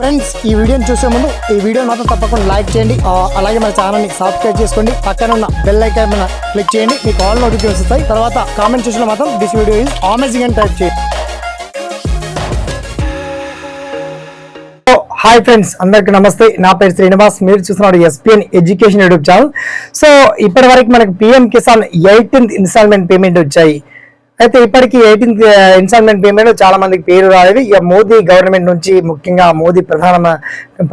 Friends ఈ వీడియోని చూసే ముందు ఈ వీడియో మాత్రం తప్పకుండా లైక్ చేయండి. అలాగే మన ఛానల్ని సబ్స్క్రైబ్ చేసుకోండి పక్కన ఉన్న బెల్ ఐకాన్ మీద క్లిక్ చేయండి. మీకు ఆల్ నోటిఫికేషన్ వస్తాయి. తర్వాత కామెంట్ చూసిన మాత్రం దిస్ వీడియో ఈజ్ అమేజింగ్ అని టైప్ చేయండి. హాయ్ ఫ్రెండ్స్ అందరికి నమస్తే. నా పేరు శ్రీనివాస్. మీరు చూస్తున్నారు SPN education YouTube channel so ఇప్పటి వరకు మనకి PM Kisan eighteenth instalment payment వచ్చాయి. అయితే ఇప్పటికీ ఎయిటీన్త్ ఇన్స్టాల్మెంట్ పేమెంట్ చాలా మందికి పేరు రాలేదు. ఇక మోదీ గవర్నమెంట్ నుంచి ముఖ్యంగా మోదీ ప్రధాన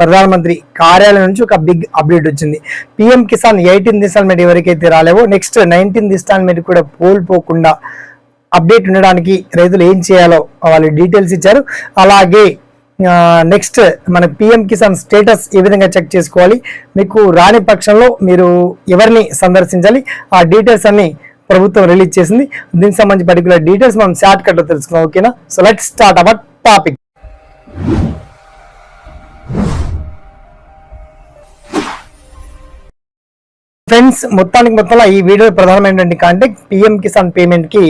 ప్రధానమంత్రి కార్యాలయం నుంచి ఒక బిగ్ అప్డేట్ వచ్చింది. పిఎం కిసాన్ ఎయిటీన్త్ ఇన్స్టాల్మెంట్ ఎవరికైతే రాలేవో నెక్స్ట్ నైన్టీన్త్ ఇన్స్టాల్మెంట్ కూడా కోల్పోకుండా అప్డేట్ ఉండడానికి రైతులు ఏం చేయాలో వాళ్ళు డీటెయిల్స్ ఇచ్చారు. అలాగే నెక్స్ట్ మన పిఎం కిసాన్ స్టేటస్ ఏ విధంగా చెక్ చేసుకోవాలి మీకు రాని పక్షంలో మీరు ఎవరిని సందర్శించాలి ఆ డీటెయిల్స్ అన్ని ప్రభుత్వం రిలీజ్ చేసింది. దీనికి సంబంధించి పర్టికులర్ డీటెయిల్స్ మనం షార్ట్ కట్లో తెలుసుకుందాం ఓకేనా? So let start our topic friends మొత్తానికి మొత్తంలో ఈ వీడియో ప్రధానమైనటువంటి కాంటెక్ట్ పిఎం కిసాన్ పేమెంట్కి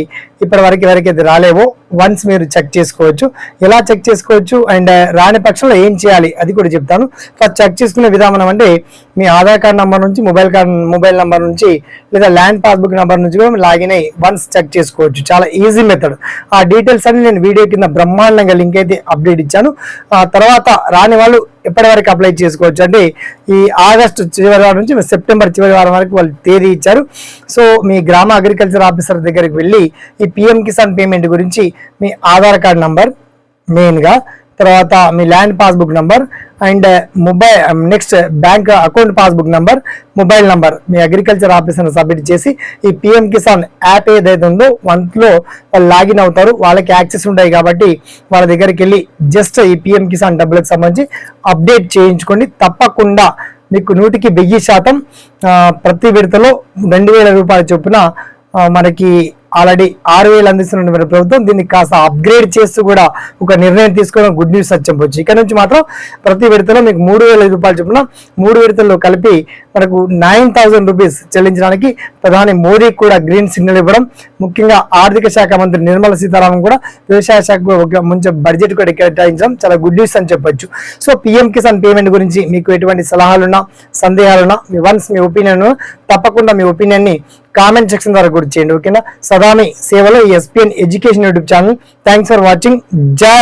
ఇప్పటి వరకు ఎవరికైతే రాలేవో వన్స్ మీరు చెక్ చేసుకోవచ్చు. ఎలా చెక్ చేసుకోవచ్చు? అండ్ uh, రాని పక్షంలో ఏం చేయాలి? అది కూడా చెప్తాను. ఫస్ట్ చెక్ చేసుకునే విధానం అంటే మీ ఆధార్ కార్డ్ నెంబర్ నుంచి మొబైల్ కార్డ్ మొబైల్ నెంబర్ నుంచి లేదా ల్యాండ్ పాస్బుక్ నెంబర్ నుంచి కూడా లాగిన్ అయ్యి వన్స్ చెక్ చేసుకోవచ్చు. చాలా ఈజీ మెథడ్. ఆ డీటెయిల్స్ అన్ని నేను వీడియో కింద బ్రహ్మాండంగా లింక్ అయితే అప్డేట్ ఇచ్చాను. ఆ తర్వాత రాని వాళ్ళు ఎప్పటి వరకు అప్లై చేసుకోవచ్చు అంటే ఈ ఆగస్టు చివరి వారం నుంచి సెప్టెంబర్ చివరి వారం వరకు వాళ్ళు తేదీ ఇచ్చారు. సో మీ గ్రామ అగ్రికల్చర్ ఆఫీసర్ దగ్గరికి వెళ్ళి ఈ పిఎం కిసాన్ పేమెంట్ గురించి మీ ఆధార్ కార్డ్ నంబర్ మెయిన్గా తర్వాత మీ land passbook number and mobile next bank account passbook number mobile number me agriculture officer submit చేసి ఈ పిఎం కిసాన్ యాప్ ఏదైతే ఉందో వన్లో వాళ్ళు లాగిన్ అవుతారు. వాళ్ళకి యాక్సెస్ ఉంటాయి కాబట్టి వాళ్ళ దగ్గరికి వెళ్ళి జస్ట్ ఈ పిఎం కిసాన్ డబ్బులకు సంబంధించి అప్డేట్ చేయించుకోండి. తప్పకుండా మీకు నూటికి వెయ్యి శాతం ప్రతి విడతలో రెండు వేల రూపాయల చొప్పున మనకి ఆల్రెడీ ఆరు వేలు అందిస్తున్నటువంటి ప్రభుత్వం దీన్ని కాస్త అప్గ్రేడ్ చేస్తూ కూడా ఒక నిర్ణయం తీసుకోవడం గుడ్ న్యూస్ అని చెప్పొచ్చు ఇక్కడ నుంచి మాత్రం ప్రతి విడతలో మీకు మూడు వేల రూపాయలు చొప్పున మూడు విడతల్లో కలిపి మనకు నైన్ థౌసండ్ రూపీస్ చెల్లించడానికి ప్రధాని మోడీ కూడా గ్రీన్ సిగ్నల్ ఇవ్వడం ముఖ్యంగా ఆర్థిక శాఖ మంత్రి నిర్మలా సీతారామన్ కూడా వ్యవసాయ శాఖకు ఒక మంచి బడ్జెట్ కూడా కేటాయించడం చాలా గుడ్ న్యూస్ అని చెప్పొచ్చు. సో పిఎం కిసాన్ పేమెంట్ గురించి మీకు ఎటువంటి సలహాలున్నా సందేహాలున్నా మీ వన్స్ మీ ఒపీనియన్ తప్పకుండా మీ ఒపీనియన్ని కామెంట్ సెక్షన్ ద్వారా కూడా చేయండి ఓకేనా సదామి సేవలో SPN education YouTube channel thanks for watching జై